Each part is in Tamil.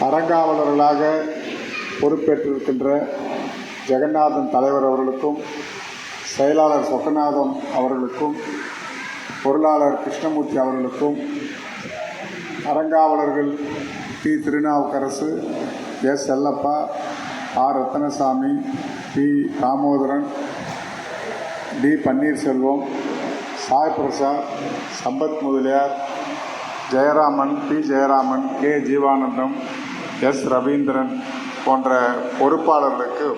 அறங்காவலர்களாக பொறுப்பேற்றிருக்கின்ற ஜெகநாதன் தலைவர் அவர்களுக்கும் செயலாளர் சொக்கநாதம் அவர்களுக்கும் பொருளாளர் கிருஷ்ணமூர்த்தி அவர்களுக்கும் அறங்காவலர்கள் T Thirunavukkarasu S. Chellappa R. Ratnasamy P. Damodaran T. Panneerselvam Sai Prasad Sampath Mudaliar Jayaraman P. Jayaraman K. Jeevanandam S. Ravindran போன்ற பொறுப்பாளர்களுக்கு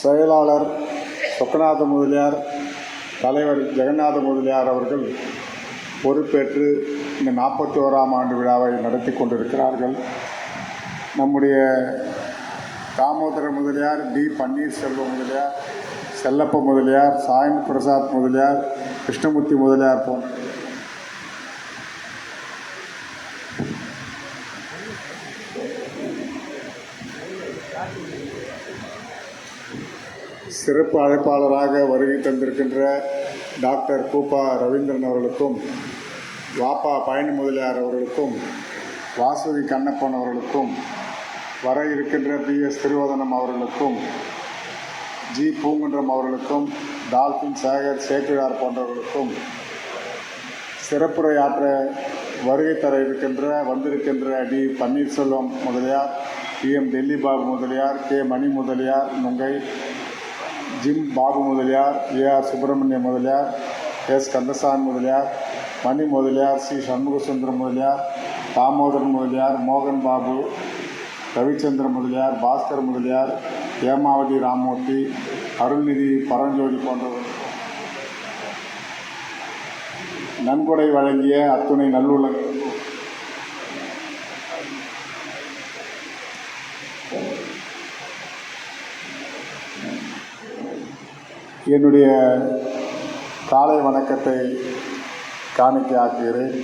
செயலாளர் சொக்கநாத முதலியார் தலைவர் ஜெகநாத முதலியார் அவர்கள் பொறுப்பேற்று இந்த நாற்பத்தி ஓராம் ஆண்டு விழாவை நடத்தி கொண்டிருக்கிறார்கள். நம்முடைய தாமோதர முதலியார் டி. பன்னீர்செல்வம் முதலியார் செல்லப்ப முதலியார் சாயம் பிரசாத் முதலியார் கிருஷ்ணமூர்த்தி முதலியார் போன்ற சிறப்பு அழைப்பாளராக வருகை தந்திருக்கின்ற டாக்டர் கூப்பா ரவீந்திரன் அவர்களுக்கும் வாப்பா பழனி முதலியார் அவர்களுக்கும் வாசுகி கண்ணப்பன் அவர்களுக்கும் வர இருக்கின்ற பி எஸ் திருவதனம் அவர்களுக்கும் ஜி பூங்குன்றம் அவர்களுக்கும் டால்பின் சேகர் சேக்கிழார் போன்றவர்களுக்கும் சிறப்புரையாற்ற வருகை தர இருக்கின்ற வந்திருக்கின்ற T Panneerselvam Mudaliar P M Delhi Babu Mudaliar K Mani Mudaliar Nungai Jim Babu Mudaliar AR Subramania Mudaliar S Kandasamy Mudaliar Mani Mudaliar C. Shanmugasundaram Mudaliar Damodaran Mudaliar மோகன் பாபு ரவிச்சந்திரன் முதலியார் பாஸ்கர் முதலியார் ஏமாவதி ராமமூர்த்தி அருள்நிதி பரஞ்சோதி போன்றவர்கள் நன்கொடை வழங்கிய அத்துணை நல்லுள்ளங்களுக்கும் என்னுடைய காலை வணக்கத்தை காணிக்கையாக்குகிறேன்.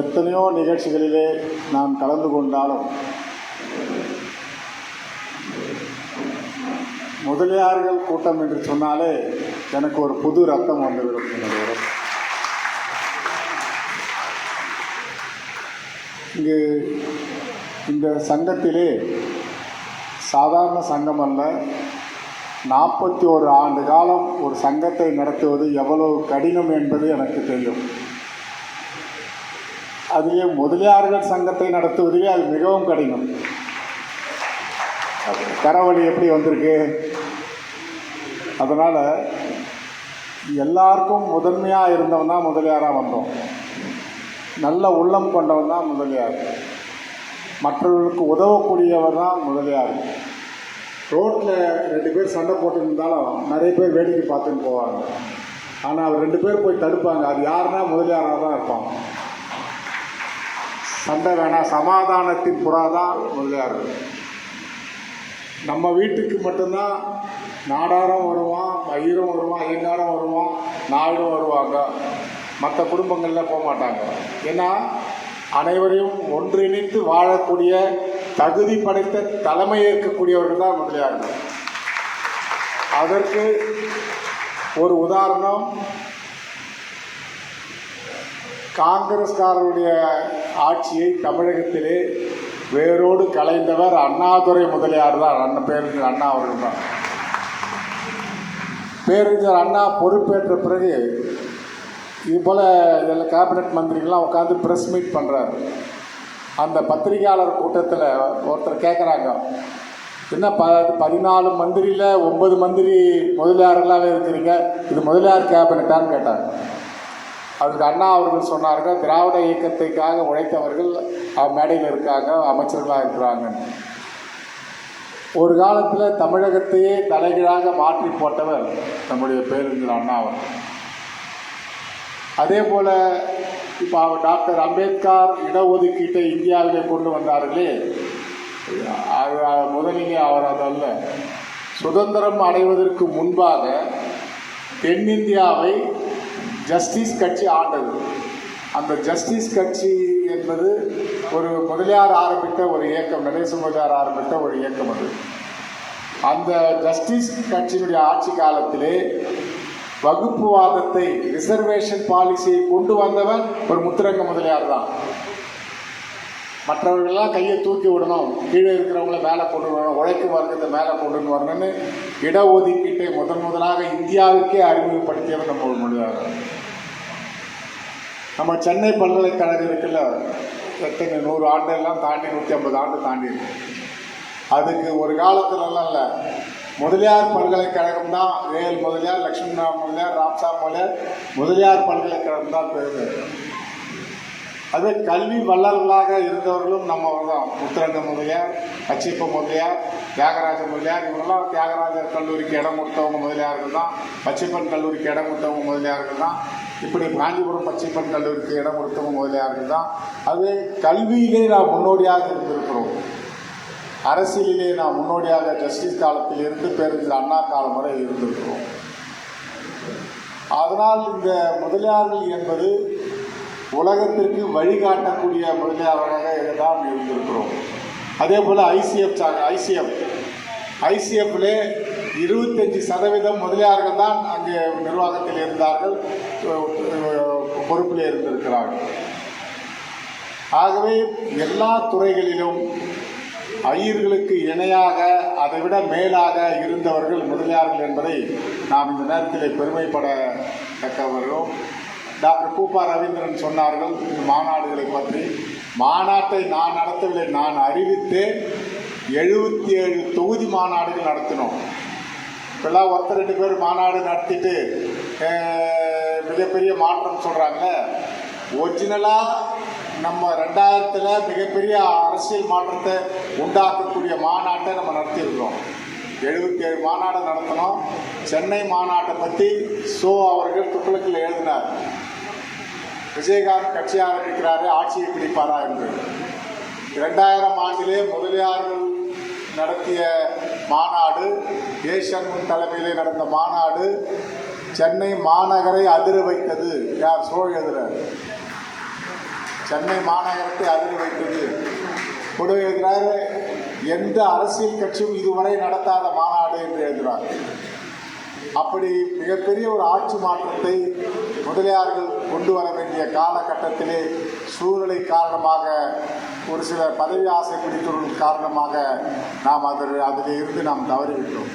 எத்தனையோ நிகழ்ச்சிகளிலே நான் கலந்து கொண்டாலும் முதலியார்கள் கூட்டம் என்று சொன்னாலே எனக்கு ஒரு புது ரத்தம் வந்துவிடும் என்னுடைய இங்கு இந்த சங்கத்திலே சாதாரண சங்கம் அல்ல நாற்பத்தி ஒரு ஆண்டு காலம் ஒரு சங்கத்தை நடத்துவது எவ்வளவு கடினம் என்பது எனக்கு தெரியும். அதிலே முதலியார்கள் சங்கத்தை நடத்துவதிலே அது மிகவும் கடினம். கரவழி எப்படி வந்திருக்கு? அதனால் எல்லாருக்கும் முதன்மையாக இருந்தவன் தான் முதலியாராக வந்தோம். நல்ல உள்ளம் கொண்டவன் தான் முதலியார். மற்றவர்களுக்கு உதவக்கூடியவர் தான் முதலியார். ரோட்டில் ரெண்டு பேர் சண்டை போட்டுருந்தாலும் நிறைய பேர் வேடிக்கை பார்த்துன்னு போவாங்க. ஆனால் அவர் ரெண்டு பேர் போய் தடுப்பாங்க. அது யாருன்னா முதலியாராக தான் இருப்பாங்க. சண்டை வேணாம் சமாதானத்தின் புறா தான் முதலியார். நம்ம வீட்டுக்கு மட்டும்தான் நாடாரம் வருவான் ஐயரும் வருவான் ஐயங்காரம் வருவான் நாயுடும் வருவாங்க. மற்ற குடும்பங்களில் போக மாட்டாங்க ஏன்னா அனைவரையும் ஒன்றிணைத்து வாழக்கூடிய தகுதி படைத்த தலைமை ஏற்கக்கூடியவர்கள் தான் முதலியார்கள். அதற்கு ஒரு உதாரணம் காங்கிரஸ்காரருடைய ஆட்சியை தமிழகத்திலே வேரோடு கலைந்தவர் அண்ணாதுரை முதலியார் தான். அண்ணன் பேரறிஞர் அண்ணா அவர்கள் தான். பேரறிஞர் அண்ணா பொறுப்பேற்ற பிறகு இது போல் இதில் கேபினட் மந்திரிகள்லாம் உட்காந்து ப்ரெஸ் மீட் பண்ணுறாரு அந்த பத்திரிகையாளர் கூட்டத்தில் ஒருத்தர் கேட்குறாங்க என்ன ப பதினாலு மந்திரியில் ஒன்பது மந்திரி முதலியார்களாகவே இருக்கிறீங்க. இது முதலியார் கேபினட்டான்னு கேட்டார் அதுக்கு அண்ணா அவர்கள் சொன்னார்கள் திராவிட இயக்கத்துக்காக உழைத்தவர்கள் மேடையில் இருக்காங்க அமைச்சர்களாக இருக்கிறாங்க. ஒரு காலத்தில் தமிழகத்தையே தலைகீழாக மாற்றி போட்டவர் நம்முடைய பேரறிஞர் அண்ணா அவர்கள். அதே போல் இப்போ அவர் டாக்டர் அம்பேத்கர் இடஒதுக்கீட்டை இந்தியாவிலே கொண்டு வந்தார்களே. அது அது முதலிலே அவர் அதல்ல சுதந்திரம் அடைவதற்கு முன்பாக தென்னிந்தியாவை ஜஸ்டிஸ் கட்சி ஆண்டது. அந்த ஜஸ்டிஸ் கட்சி என்பது ஒரு முதலியார் ஆரம்பித்த ஒரு இயக்கம் நடேச முதலியார் ஆரம்பித்த ஒரு இயக்கம் அது. அந்த ஜஸ்டிஸ் கட்சியினுடைய ஆட்சி காலத்திலே வகுப்புவாதத்தை ரிசர்வேஷன் பாலிசியை கொண்டு வந்தவன் ஒரு முத்துரங்க முதலியார் தான். மற்றவர்களெல்லாம் கையை தூக்கி விடணும். கீழே இருக்கிறவங்கள மேலே கொண்டு வரணும். உழைக்கும் வர்க்கத்தை மேலே கொண்டு வரணும்னு இடஒதுக்கீட்டை முதன் முதலாக இந்தியாவுக்கே அறிமுகப்படுத்தியவர் நம்ம ஒரு மொழியாக நம்ம சென்னை பல்கலைக்கழகம் இருக்குல்ல எத்தனை நூறு ஆண்டெல்லாம் தாண்டி நூற்றி ஐம்பது ஆண்டு தாண்டி இருக்கு அதுக்கு ஒரு காலத்துலலாம் இல்லை. முதலியார் பல்கலைக்கழகம் தான் வேல் முதலியார் லட்சுமணராவ் முதலியார் ராம்சா முதலியார். முதலியார் பல்கலைக்கழகம் தான் பேர். அது கல்வி வல்லர்களாக இருந்தவர்களும் நம்ம தான். முத்துரங்க முதலியார் பச்சிப்ப முதலியார் தியாகராஜ முதலியார். இவங்கெல்லாம் தியாகராஜர் கல்லூரிக்கு இடம் கொடுத்தவங்க முதலியார்கள் தான். பச்சிப்பன் கல்லூரிக்கு இடம் கொடுத்தவங்க முதலியார்கள் தான். இப்படி காஞ்சிபுரம் பச்சிப்பன் கல்லூரிக்கு இடம் கொடுத்தவங்க முதலியார்கள் தான். அது கல்வியிலே நாம் முன்னோடியாக இருந்திருக்கிறோம். அரசியலிலே நாம் முன்னோடியாக ஜஸ்டிஸ் காலத்தில் இருந்து பேருந்து அண்ணா காலம் வரை இருந்திருக்கிறோம். அதனால் இந்த முதலியார்கள் என்பது உலகத்திற்கு வழிகாட்டக்கூடிய முதலியாராக தான் இருந்திருக்கிறோம். அதே போல் ஐசிஎஃப் ஐசிஎஃப் ஐசிஎஃப்ல இருபத்தஞ்சி சதவீதம் முதலியார்கள் தான் அங்கே நிர்வாகத்தில் இருந்தார்கள் பொறுப்பில் இருந்திருக்கிறார்கள். ஆகவே எல்லா துறைகளிலும் ஐயர்களுக்கு இணையாக அதைவிட மேலாக இருந்தவர்கள் முதலியார்கள் என்பதை நாம் இந்த நேரத்தில் பெருமைப்படத்தக்கவர்களும் டாக்டர் கூப்பா ரவீந்திரன் சொன்னார்கள் இந்த மாநாடுகளை பற்றி. மாநாட்டை நான் நடத்தவில்லை நான் அறிவித்து எழுபத்தி ஏழு தொகுதி மாநாடுகள் நடத்தினோம். இப்பெல்லாம் ஒருத்தர் ரெண்டு பேர் மாநாடு நடத்திட்டு மிகப்பெரிய மாற்றம் சொல்கிறாங்க ஒரிஜினலாக நம்ம ரெண்டாயிரத்தில் மிகப்பெரிய அரசியல் மாற்றத்தை உண்டாக்கக்கூடிய மாநாட்டை நம்ம நடத்தியிருக்கிறோம். எழுபத்தி ஏழு மாநாடை நடத்தினோம் சென்னை மாநாட்டை பற்றி சோ அவர்கள் துக்ளக்கில் எழுதினார். விஜயகாந்த் கட்சியாக இருக்கிறாரு ஆட்சியை பிடிப்பாரா என்று. இரண்டாயிரம் ஆண்டிலே முதலியார்கள் நடத்திய மாநாடு ஏஷன் தலைமையிலே நடந்த மாநாடு சென்னை மாநகரை அதிர வைத்தது. யார்? சோ எழுதுறார். சென்னை மாநகரத்தை அதிர வைத்தது. கொடு எழுதுகிறார் எந்த அரசியல் கட்சியும் இதுவரை நடத்தாத மாநாடு என்று எழுதுகிறார். அப்படி மிகப்பெரிய ஒரு ஆட்சி மாற்றத்தை முதலியார்கள் கொண்டு வர வேண்டிய காலகட்டத்திலே சூழ்நிலை காரணமாக ஒரு சில பதவி ஆசை பிடித்தவர்கள் காரணமாக நாம் அதில் அதில் இருந்து நாம் தவறிவிட்டோம்.